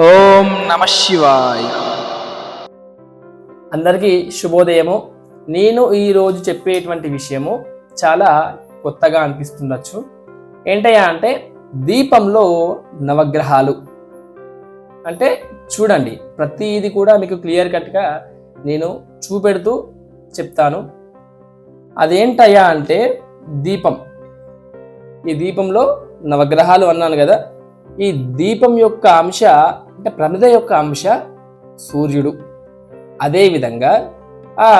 ఓం నమ శివాయ్. అందరికీ శుభోదయము. నేను ఈరోజు చెప్పేటువంటి విషయము చాలా కొత్తగా అనిపిస్తుండొచ్చు. ఏంటయ్యా అంటే దీపంలో నవగ్రహాలు. అంటే చూడండి ప్రతిది కూడా మీకు క్లియర్ కట్గా నేను చూపెడుతూ చెప్తాను. అదేంటయ్యా అంటే దీపం. ఈ దీపంలో నవగ్రహాలు అన్నాను కదా ఈ దీపం యొక్క అంశ అంటే ప్రమిద యొక్క అంశ సూర్యుడు. అదేవిధంగా ఆ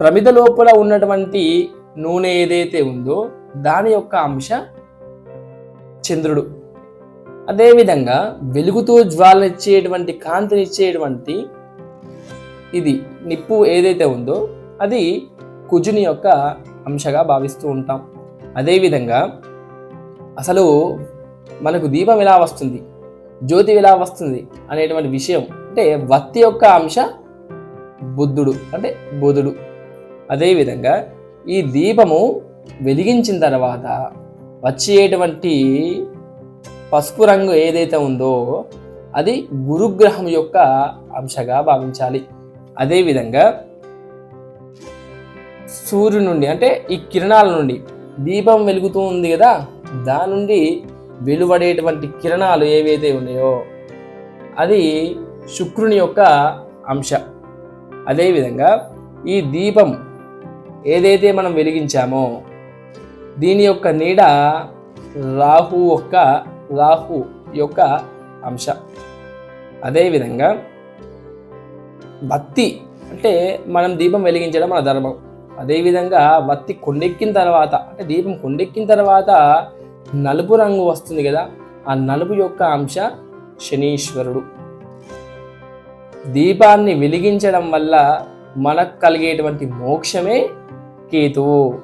ప్రమిద లోపల ఉన్నటువంటి నూనె ఏదైతే ఉందో దాని యొక్క అంశ చంద్రుడు. అదేవిధంగా వెలుగుతూ జ్వాలనిచ్చేటువంటి కాంతినిచ్చేటువంటి ఇది నిప్పు ఏదైతే ఉందో అది కుజుని యొక్క అంశగా భావిస్తూ ఉంటాం. అదేవిధంగా అసలు మనకు దీపం ఎలా వస్తుంది? జ్యోతి ఎలా వస్తుంది? అనేటువంటి విషయం. అంటే వత్తి యొక్క అంశ బుద్ధుడు అంటే బుధుడు. అదేవిధంగా ఈ దీపము వెలిగించిన తర్వాత వచ్చేటువంటి పసుపు రంగు ఏదైతే ఉందో అది గురుగ్రహం యొక్క అంశగా భావించాలి. అదేవిధంగా సూర్యుడి నుండి అంటే ఈ కిరణాల నుండి దీపం వెలుగుతూ ఉంది కదా దాని నుండి వెలువడేటువంటి కిరణాలు ఏవైతే ఉన్నాయో అది శుక్రుని యొక్క అంశ. అదేవిధంగా ఈ దీపం ఏదైతే మనం వెలిగించామో దీని యొక్క నీడ రాహు యొక్క రాహు యొక్క అంశ. అదేవిధంగా భక్తి అంటే మనం దీపం వెలిగించడం మన ధర్మం. అదేవిధంగా బత్తి కొండెక్కిన తర్వాత అంటే దీపం కొండెక్కిన తర్వాత నలుపు రంగు వస్తుంది కదా ఆ నలుపు యొక్క అంశ శనీశ్వరుడు. దీపాన్ని వెలిగించడం వల్ల మనకు కలిగేటువంటి మోక్షమే కేతువు.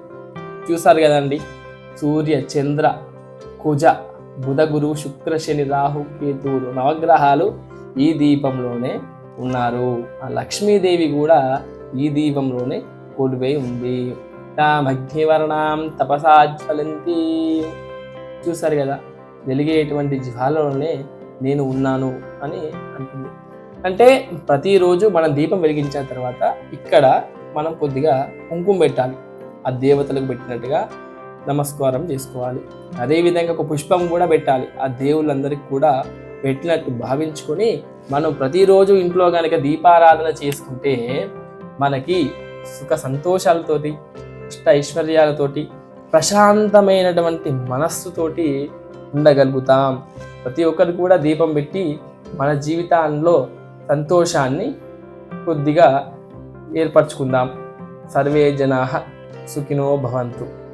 చూసారు కదండి సూర్య చంద్ర కుజ బుధ గురు శుక్ర శని రాహు కేతువులు నవగ్రహాలు ఈ దీపంలోనే ఉన్నారు. ఆ లక్ష్మీదేవి కూడా ఈ దీపంలోనే కొలువై ఉంది. తామగ్నివర్ణాం తపసాజ్వలంతి. చూశారు కదా వెలిగేటువంటి జ్వాలలోనే నేను ఉన్నాను అని అంటుంది. అంటే ప్రతిరోజు మనం దీపం వెలిగించిన తర్వాత ఇక్కడ మనం కొద్దిగా కుంకుమ పెట్టాలి. ఆ దేవతలకు పెట్టినట్టుగా నమస్కారం చేసుకోవాలి. అదేవిధంగా ఒక పుష్పం కూడా పెట్టాలి. ఆ దేవుళ్ళందరికీ కూడా పెట్టినట్టు భావించుకొని మనం ప్రతిరోజు ఇంట్లో కనుక దీపారాధన చేసుకుంటే మనకి సుఖ సంతోషాలతోటి ఇష్ట ఐశ్వర్యాలతోటి ప్రశాంతమైనటువంటి మనస్సుతోటి ఉండగలుగుతాం. ప్రతి ఒక్కరు కూడా దీపం పెట్టి మన జీవితాల్లో సంతోషాన్ని కొద్దిగా ఏర్పరచుకుందాం. సర్వే జనా సుఖినో భవంతు.